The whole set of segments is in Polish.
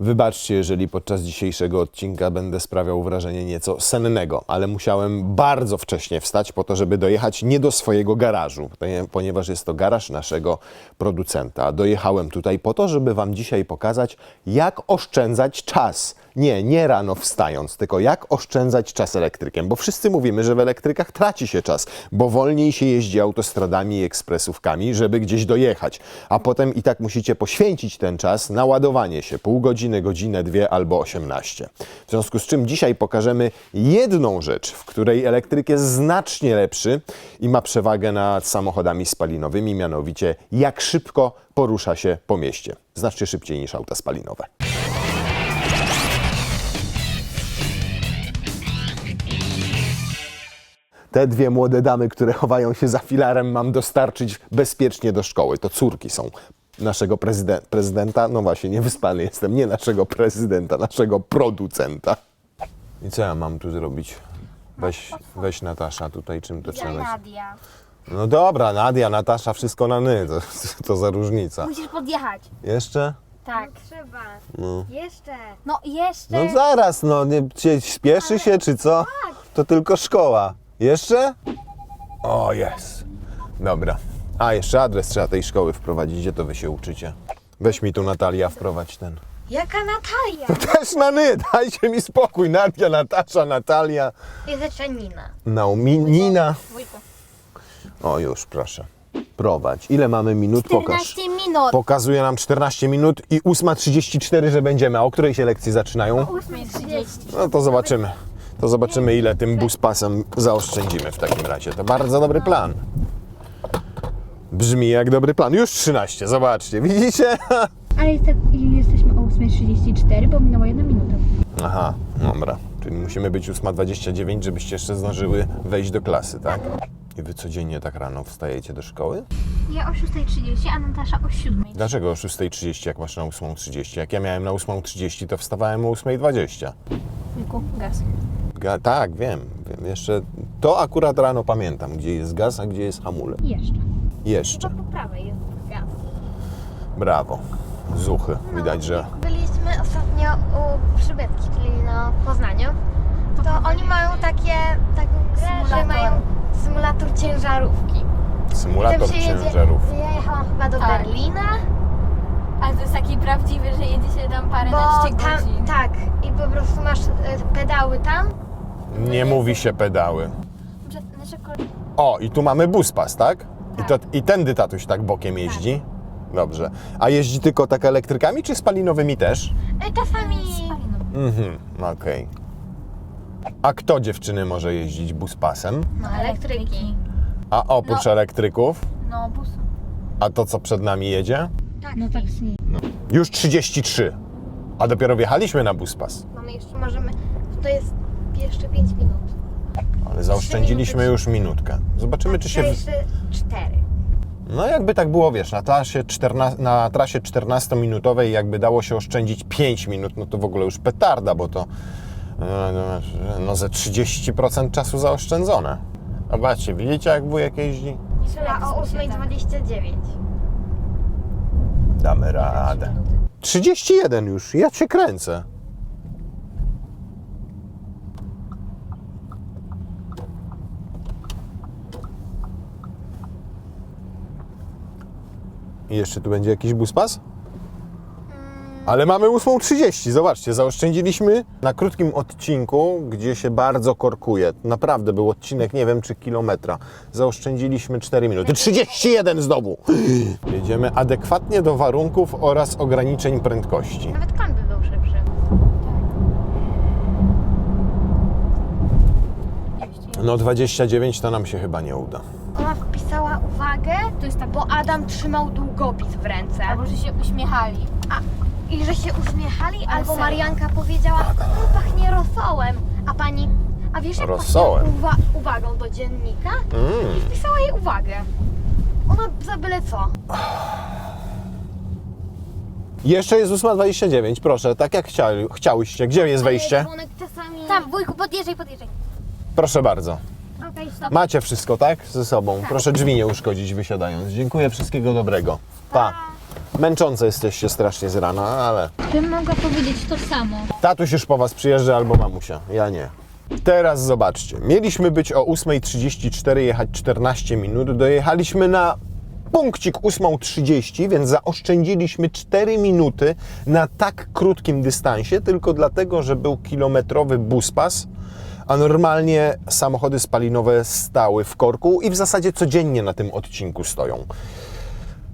Wybaczcie, jeżeli podczas dzisiejszego odcinka będę sprawiał wrażenie nieco sennego, ale musiałem bardzo wcześnie wstać po to, żeby dojechać nie do swojego garażu, ponieważ jest to garaż naszego producenta. Dojechałem tutaj po to, żeby Wam dzisiaj pokazać, jak oszczędzać czas. Nie, nie rano wstając, tylko jak oszczędzać czas elektrykiem, bo wszyscy mówimy, że w elektrykach traci się czas, bo wolniej się jeździ autostradami i ekspresówkami, żeby gdzieś dojechać, a potem i tak musicie poświęcić ten czas na ładowanie się, pół godziny, godzinę, dwie albo 18. W związku z czym dzisiaj pokażemy jedną rzecz, w której elektryk jest znacznie lepszy i ma przewagę nad samochodami spalinowymi, mianowicie jak szybko porusza się po mieście. Znacznie szybciej niż auta spalinowe. Te dwie młode damy, które chowają się za filarem, mam dostarczyć bezpiecznie do szkoły. To córki są naszego prezydent, prezydenta. No właśnie, niewyspany jestem. Nie naszego prezydenta, naszego producenta. I co ja mam tu zrobić? Weź, weź Natasza tutaj, czym to trzeba? Nadia. No dobra, Nadia, Natasza, wszystko na ny. To, to za różnica. Musisz podjechać. Jeszcze? Tak. Trzeba. No. Jeszcze. No jeszcze. No zaraz, no nie, cie- śpieszy się czy co? To tylko szkoła. Jeszcze? O, jest. Dobra. A, jeszcze adres trzeba tej szkoły wprowadzić, gdzie to wy się uczycie. Weź mi tu Natalia, wprowadź ten. Jaka Natalia? Też na ny, dajcie mi spokój. Nadia, Natasza, Natalia, Jest jeszcze Nina. Naomi, Nina. Wujku. O, już, proszę. Prowadź. Ile mamy minut? Pokaż. 14 minut. Pokazuje nam 14 minut i 8.34, że będziemy. A o której się lekcje zaczynają? 8.30. No to zobaczymy. To zobaczymy, ile tym buspasem zaoszczędzimy w takim razie. To bardzo dobry plan. Brzmi jak dobry plan. Już 13, zobaczcie, widzicie? Ale jest, jesteśmy o 8.34, bo minęła jedna minuta. Aha, dobra. Czyli musimy być 8.29, żebyście jeszcze zdążyły wejść do klasy, tak? I wy codziennie tak rano wstajecie do szkoły? Ja o 6.30, a Natasza o 7.00. Dlaczego o 6.30, jak masz na 8.30? Jak ja miałem na 8.30, to wstawałem o 8.20. Wujku, gaz. Ga- tak, wiem, wiem. Jeszcze to akurat rano pamiętam, gdzie jest gaz, a gdzie jest hamulec. Jeszcze. Jeszcze. Po prawej jest gaz. Brawo. Zuchy. Widać, że Byliśmy ostatnio u Przybytki, czyli na Poznaniu. To oni mają takie, taką grę, że Symulator. mają symulator ciężarówki. symulator się jedzie- ciężarów. Ja jechałam chyba do Tak. Berlina, Ale to jest taki prawdziwy, że jedzie się tam parę bo tam, godzin. tak, i po prostu masz e, pedały tam. Nie mówi się pedały. Że- Nasze kol- O, i tu mamy buspas, tak? I, to, I tędy tatuś tak bokiem jeździ? Dobrze. A jeździ tylko tak elektrykami, czy spalinowymi też? E, Czasami. Mhm, okej. A kto dziewczyny może jeździć buspasem? no, elektryki. A oprócz No. elektryków? No, bus. A to, co przed nami jedzie? Tak, No taksi. Już 33. A dopiero wjechaliśmy na buspas. mamy jeszcze, możemy, to jest jeszcze 5 minut. Ale zaoszczędziliśmy już minutkę. Zobaczymy, czy się... To w- jeszcze 4. No jakby tak było, wiesz, na trasie, 14, na trasie 14-minutowej jakby dało się oszczędzić 5 minut, no to w ogóle już petarda, bo to e, no ze 30% czasu zaoszczędzone. Zobaczcie, widzicie jak wujek jeździ? Trzeba o 8.29. Damy radę. 31 już, ja cię kręcę. I jeszcze tu będzie jakiś buspas? Ale mamy 8.30, zobaczcie, zaoszczędziliśmy na krótkim odcinku, gdzie się bardzo korkuje. Naprawdę był odcinek, nie wiem czy kilometra. Zaoszczędziliśmy 4 minuty. 31 znowu! Jedziemy adekwatnie do warunków oraz ograniczeń prędkości. Nawet koń by był szybszy. No 29 to nam się chyba nie uda. Wpisała uwagę, To jest tak. bo Adam trzymał długopis w ręce. Albo że się uśmiechali. I że się uśmiechali, Ale albo serio? Marianka powiedziała, no pachnie rosołem. A pani, a wiesz jak Rosołem? pachnie uwa- uwagą do dziennika? Mm. I wpisała jej uwagę. Ona za byle co. Jeszcze jest 8.29, proszę, tak jak chciał, chciałyście. Gdzie jest wejście? Dzwonek czasami... Tam, wujku, podjeżdżaj, podjeżdżaj. Proszę bardzo. Okej, stop. Macie wszystko, tak? Ze sobą. Proszę drzwi nie uszkodzić wysiadając. Dziękuję, wszystkiego dobrego. Pa. Męczące jesteście strasznie z rana, ale Bym mogła powiedzieć to samo. tatuś już po was przyjeżdża albo mamusia. Ja nie. Teraz zobaczcie. Mieliśmy być o 8.34, jechać 14 minut. Dojechaliśmy na punkcik 8.30, więc zaoszczędziliśmy 4 minuty na tak krótkim dystansie, tylko dlatego, że był kilometrowy buspas, a normalnie samochody spalinowe stały w korku i w zasadzie codziennie na tym odcinku stoją.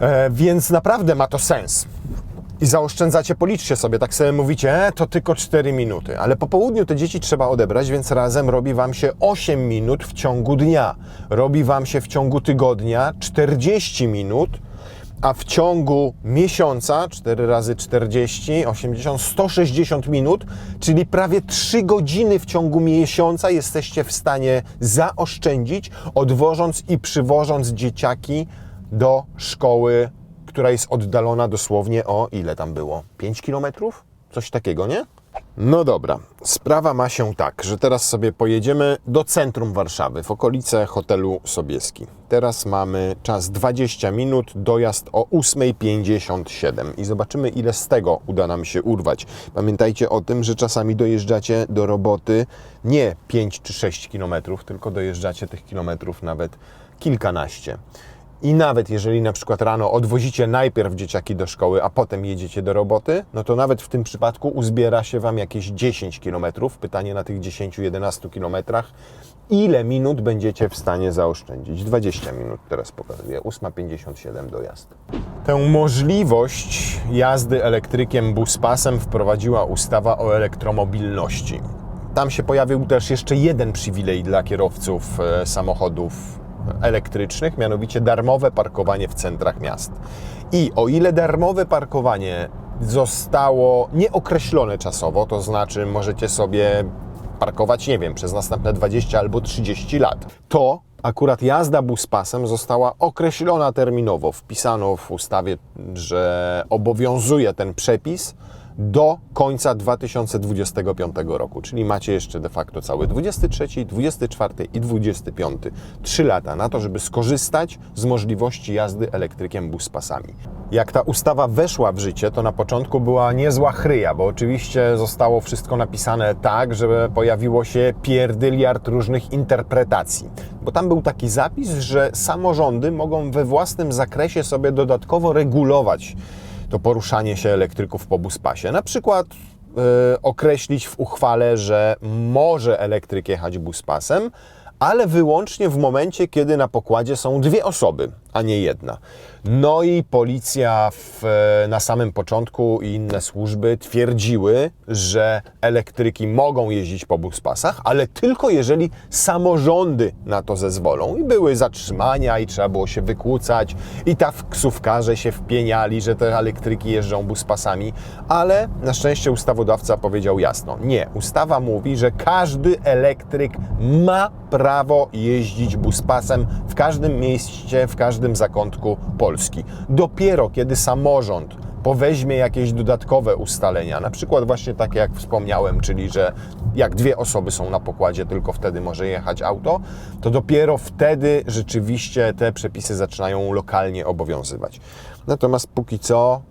E, więc naprawdę ma to sens. I zaoszczędzacie, policzcie sobie, tak sobie mówicie, e, to tylko 4 minuty, ale po południu te dzieci trzeba odebrać, więc razem robi Wam się 8 minut w ciągu dnia. Robi Wam się w ciągu tygodnia 40 minut, a w ciągu miesiąca 4 razy 40, 80, 160 minut, czyli prawie 3 godziny w ciągu miesiąca jesteście w stanie zaoszczędzić, odwożąc i przywożąc dzieciaki do szkoły która jest oddalona dosłownie o ile tam było? 5 kilometrów? Coś takiego, nie? No dobra, sprawa ma się tak, że teraz sobie pojedziemy do centrum Warszawy, w okolice hotelu Sobieski. Teraz mamy czas 20 minut, dojazd o 8.57 i zobaczymy ile z tego uda nam się urwać. Pamiętajcie o tym, że czasami dojeżdżacie do roboty nie 5 czy 6 kilometrów, tylko dojeżdżacie tych kilometrów nawet kilkanaście. I nawet jeżeli na przykład rano odwozicie najpierw dzieciaki do szkoły, a potem jedziecie do roboty, no to nawet w tym przypadku uzbiera się Wam jakieś 10 km. Pytanie na tych 10-11 km, ile minut będziecie w stanie zaoszczędzić? 20 minut teraz pokazuję, 8.57 dojazd. Tę możliwość jazdy elektrykiem buspasem wprowadziła ustawa o elektromobilności. Tam się pojawił też jeszcze jeden przywilej dla kierowców e, samochodów elektrycznych, mianowicie darmowe parkowanie w centrach miast. I o ile darmowe parkowanie zostało nieokreślone czasowo, to znaczy możecie sobie parkować, nie wiem, przez następne 20 albo 30 lat, to akurat jazda buspasem została określona terminowo. Wpisano w ustawie, że obowiązuje ten przepis do końca 2025 roku, czyli macie jeszcze de facto cały 23, 24 i 25, 3 lata na to, żeby skorzystać z możliwości jazdy elektrykiem buspasami. Jak ta ustawa weszła w życie, to na początku była niezła chryja, bo oczywiście zostało wszystko napisane tak, że pojawiło się pierdyliard różnych interpretacji. Bo tam był taki zapis, że samorządy mogą we własnym zakresie sobie dodatkowo regulować to poruszanie się elektryków po buspasie. Na przykład e, określić w uchwale, że może elektryk jechać buspasem, ale wyłącznie w momencie, kiedy na pokładzie są dwie osoby, a nie jedna. No i policja w, e, na samym początku i inne służby twierdziły, że elektryki mogą jeździć po buspasach, ale tylko jeżeli samorządy na to zezwolą. I były zatrzymania i trzeba było się wykłócać i taksówkarze się wpieniali, że te elektryki jeżdżą buspasami, ale na szczęście ustawodawca powiedział jasno, nie, ustawa mówi, że każdy elektryk ma prawo jeździć buspasem w każdym mieście, w każdym zakątku Polski. Dopiero kiedy samorząd poweźmie jakieś dodatkowe ustalenia, na przykład właśnie takie jak wspomniałem, czyli że jak dwie osoby są na pokładzie, tylko wtedy może jechać auto, to dopiero wtedy rzeczywiście te przepisy zaczynają lokalnie obowiązywać. Natomiast póki co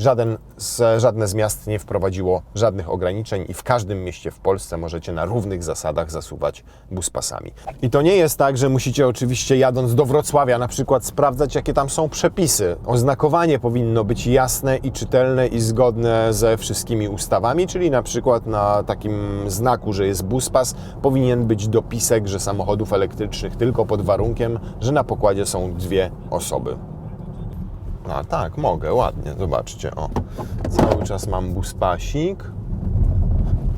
Żaden z, żadne z miast nie wprowadziło żadnych ograniczeń i w każdym mieście w Polsce możecie na równych zasadach zasuwać buspasami. I to nie jest tak, że musicie oczywiście jadąc do Wrocławia na przykład sprawdzać jakie tam są przepisy. Oznakowanie powinno być jasne i czytelne i zgodne ze wszystkimi ustawami, czyli na przykład na takim znaku, że jest buspas powinien być dopisek, że samochodów elektrycznych tylko pod warunkiem, że na pokładzie są dwie osoby. A tak, mogę, ładnie, zobaczcie, o. Cały czas mam buspasik.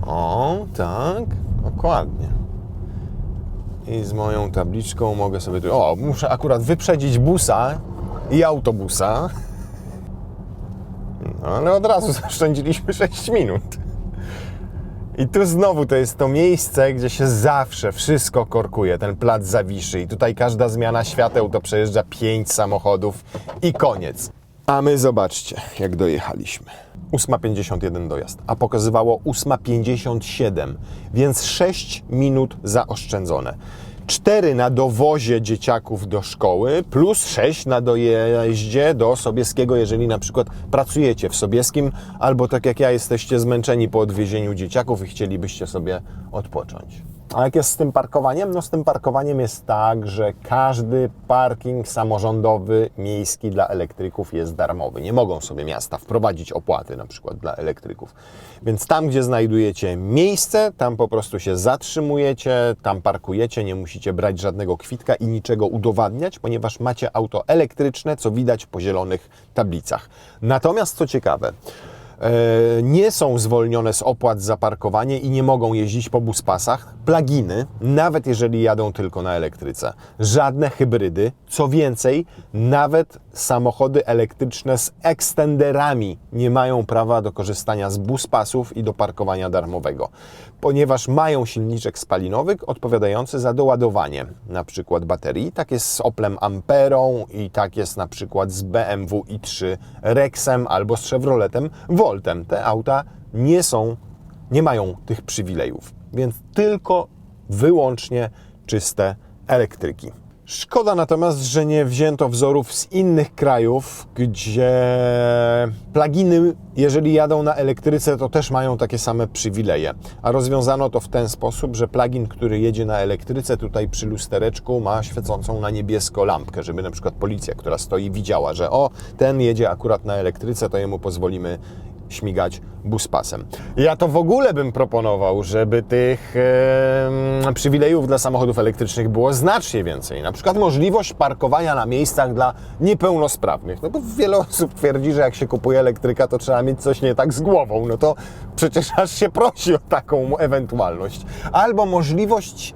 O, tak, dokładnie. I z moją tabliczką mogę sobie tu... O, muszę akurat wyprzedzić busa i autobusa. No, ale od razu zaoszczędziliśmy 6 minut. I tu znowu to jest to miejsce, gdzie się zawsze wszystko korkuje, ten plac Zawiszy. I tutaj każda zmiana świateł to przejeżdża pięć samochodów i koniec. A my zobaczcie, jak dojechaliśmy. 8.51 dojazd, a pokazywało 8.57, więc 6 minut zaoszczędzone. 4 na dowozie dzieciaków do szkoły, plus 6 na dojeździe do Sobieskiego, jeżeli na przykład pracujecie w Sobieskim, albo tak jak ja jesteście zmęczeni po odwiezieniu dzieciaków i chcielibyście sobie odpocząć. A jak jest z tym parkowaniem? No z tym parkowaniem jest tak, że każdy parking samorządowy, miejski dla elektryków jest darmowy. Nie mogą sobie miasta wprowadzić opłaty na przykład dla elektryków. Więc tam, gdzie znajdujecie miejsce, tam po prostu się zatrzymujecie, tam parkujecie, nie musicie brać żadnego kwitka i niczego udowadniać, ponieważ macie auto elektryczne, co widać po zielonych tablicach. Natomiast co ciekawe, nie są zwolnione z opłat za parkowanie i nie mogą jeździć po buspasach. Pluginy, nawet jeżeli jadą tylko na elektryce. Żadne hybrydy. Co więcej, nawet samochody elektryczne z ekstenderami nie mają prawa do korzystania z buspasów i do parkowania darmowego, ponieważ mają silniczek spalinowy odpowiadający za doładowanie na przykład baterii. Tak jest z Oplem Amperą i tak jest na przykład z BMW i3 Rexem albo z Chevroletem Voltem. Te auta nie są, nie mają tych przywilejów, więc tylko wyłącznie czyste elektryki. Szkoda natomiast, że nie wzięto wzorów z innych krajów, gdzie pluginy, jeżeli jadą na elektryce, to też mają takie same przywileje. A rozwiązano to w ten sposób, że plugin, który jedzie na elektryce, tutaj przy lustereczku ma świecącą na niebiesko lampkę, żeby na przykład policja, która stoi, widziała, że o, ten jedzie akurat na elektryce, to jemu pozwolimy śmigać buspasem. Ja to w ogóle bym proponował, żeby tych przywilejów dla samochodów elektrycznych było znacznie więcej. Na przykład możliwość parkowania na miejscach dla niepełnosprawnych. No bo wiele osób twierdzi, że jak się kupuje elektryka, to trzeba mieć coś nie tak z głową. No to przecież aż się prosi o taką ewentualność. Albo możliwość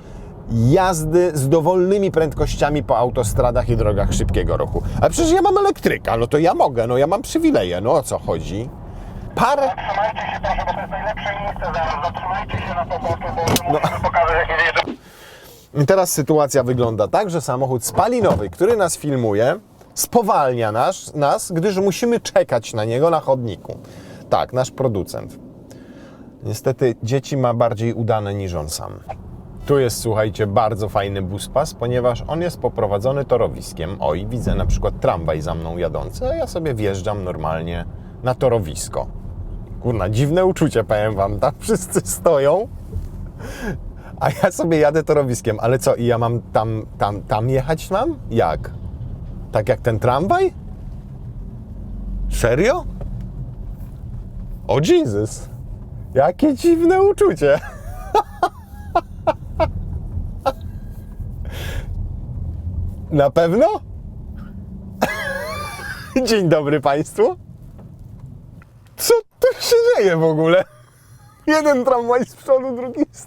jazdy z dowolnymi prędkościami po autostradach i drogach szybkiego ruchu. Ale przecież ja mam elektryka, no to ja mogę, no ja mam przywileje, no o co chodzi? Parę... Zatrzymajcie się proszę, bo to jest najlepsze miejsce zaraz. Zatrzymajcie się na poboczu, bo musimy pokazać jak jedzie. I teraz sytuacja wygląda tak, że samochód spalinowy, który nas filmuje, spowalnia nas, nas, gdyż musimy czekać na niego na chodniku. Tak, nasz producent. Niestety dzieci ma bardziej udane niż on sam. Tu jest, słuchajcie, bardzo fajny buspas, ponieważ on jest poprowadzony torowiskiem. Oj, widzę na przykład tramwaj za mną jadący, a ja sobie wjeżdżam normalnie na torowisko. Kurna, dziwne uczucie, powiem wam, tam wszyscy stoją, a ja sobie jadę torowiskiem, ale co, i ja mam tam, tam, tam jechać mam? Jak? Tak jak ten tramwaj? Serio? O Jesus! Jakie dziwne uczucie! Na pewno? Dzień dobry Państwu. Dzieje w ogóle? Jeden tramwaj z przodu, drugi z.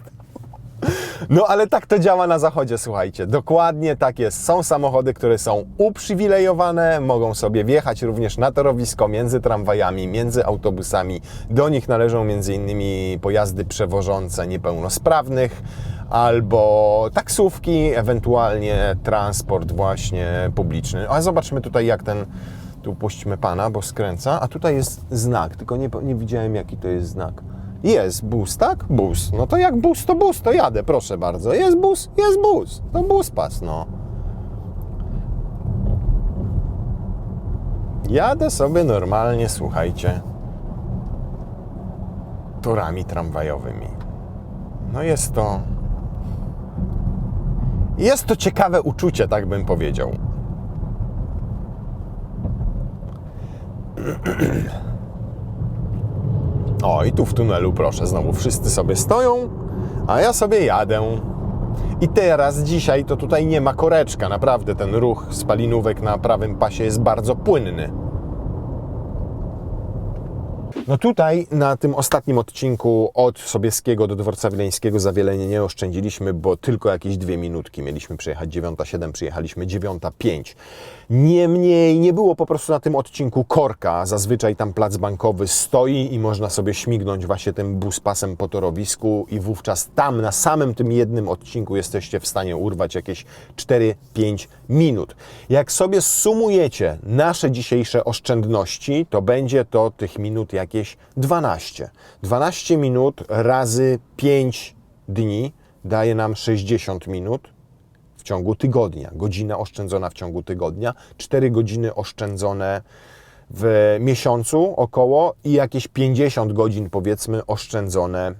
No ale tak to działa na zachodzie, słuchajcie. Dokładnie tak jest. Są samochody, które są uprzywilejowane, mogą sobie wjechać również na torowisko między tramwajami, między autobusami. Do nich należą m.in. pojazdy przewożące niepełnosprawnych albo taksówki, ewentualnie transport właśnie publiczny. A zobaczmy tutaj jak ten tu puśćmy pana, bo skręca, a tutaj jest znak, tylko nie, nie widziałem jaki to jest znak. Jest bus, tak? Bus. No to jak bus, to bus, to jadę, proszę bardzo. Jest bus, jest bus. To bus pas, no. Jadę sobie normalnie, słuchajcie, torami tramwajowymi. No jest to... Jest to ciekawe uczucie, tak bym powiedział. O, i tu w tunelu, proszę, znowu wszyscy sobie stoją, a ja sobie jadę. I teraz, dzisiaj, to tutaj nie ma koreczka. Naprawdę ten ruch spalinówek na prawym pasie jest bardzo płynny. No tutaj na tym ostatnim odcinku od Sobieskiego do Dworca Wileńskiego za wiele nie oszczędziliśmy, bo tylko jakieś dwie minutki mieliśmy przejechać 9.7, przyjechaliśmy 9.5. Niemniej nie było po prostu na tym odcinku korka. Zazwyczaj tam plac bankowy stoi i można sobie śmignąć właśnie tym buspasem po torowisku i wówczas tam na samym tym jednym odcinku jesteście w stanie urwać jakieś 4-5 minut. Jak sobie sumujecie nasze dzisiejsze oszczędności, to będzie to tych minut jakieś 12. 12 minut razy 5 dni daje nam 60 minut w ciągu tygodnia, godzina oszczędzona w ciągu tygodnia, 4 godziny oszczędzone w miesiącu około i jakieś 50 godzin powiedzmy oszczędzone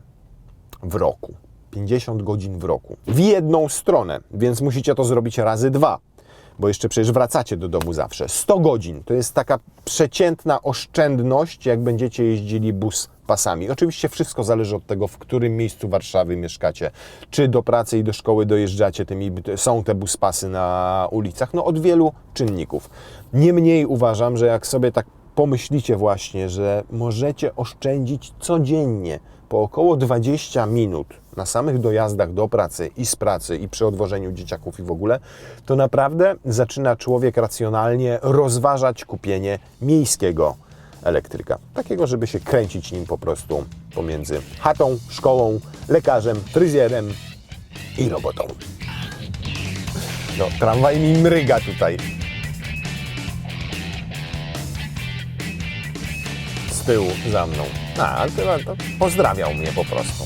w roku. 50 godzin w roku. W jedną stronę, więc musicie to zrobić razy dwa, bo jeszcze przecież wracacie do domu zawsze. 100 godzin to jest taka przeciętna oszczędność, jak będziecie jeździli bus pasami. Oczywiście wszystko zależy od tego, w którym miejscu Warszawy mieszkacie. Czy do pracy i do szkoły dojeżdżacie, tymi, są te buspasy na ulicach. No od wielu czynników. Niemniej uważam, że jak sobie tak pomyślicie właśnie, że możecie oszczędzić codziennie po około 20 minut na samych dojazdach do pracy i z pracy i przy odwożeniu dzieciaków i w ogóle, to naprawdę zaczyna człowiek racjonalnie rozważać kupienie miejskiego elektryka. Takiego, żeby się kręcić nim po prostu pomiędzy chatą, szkołą, lekarzem, fryzjerem i robotą. No, tramwaj mi mryga tutaj. Z tyłu za mną. A, ale to, to pozdrawiał mnie po prostu.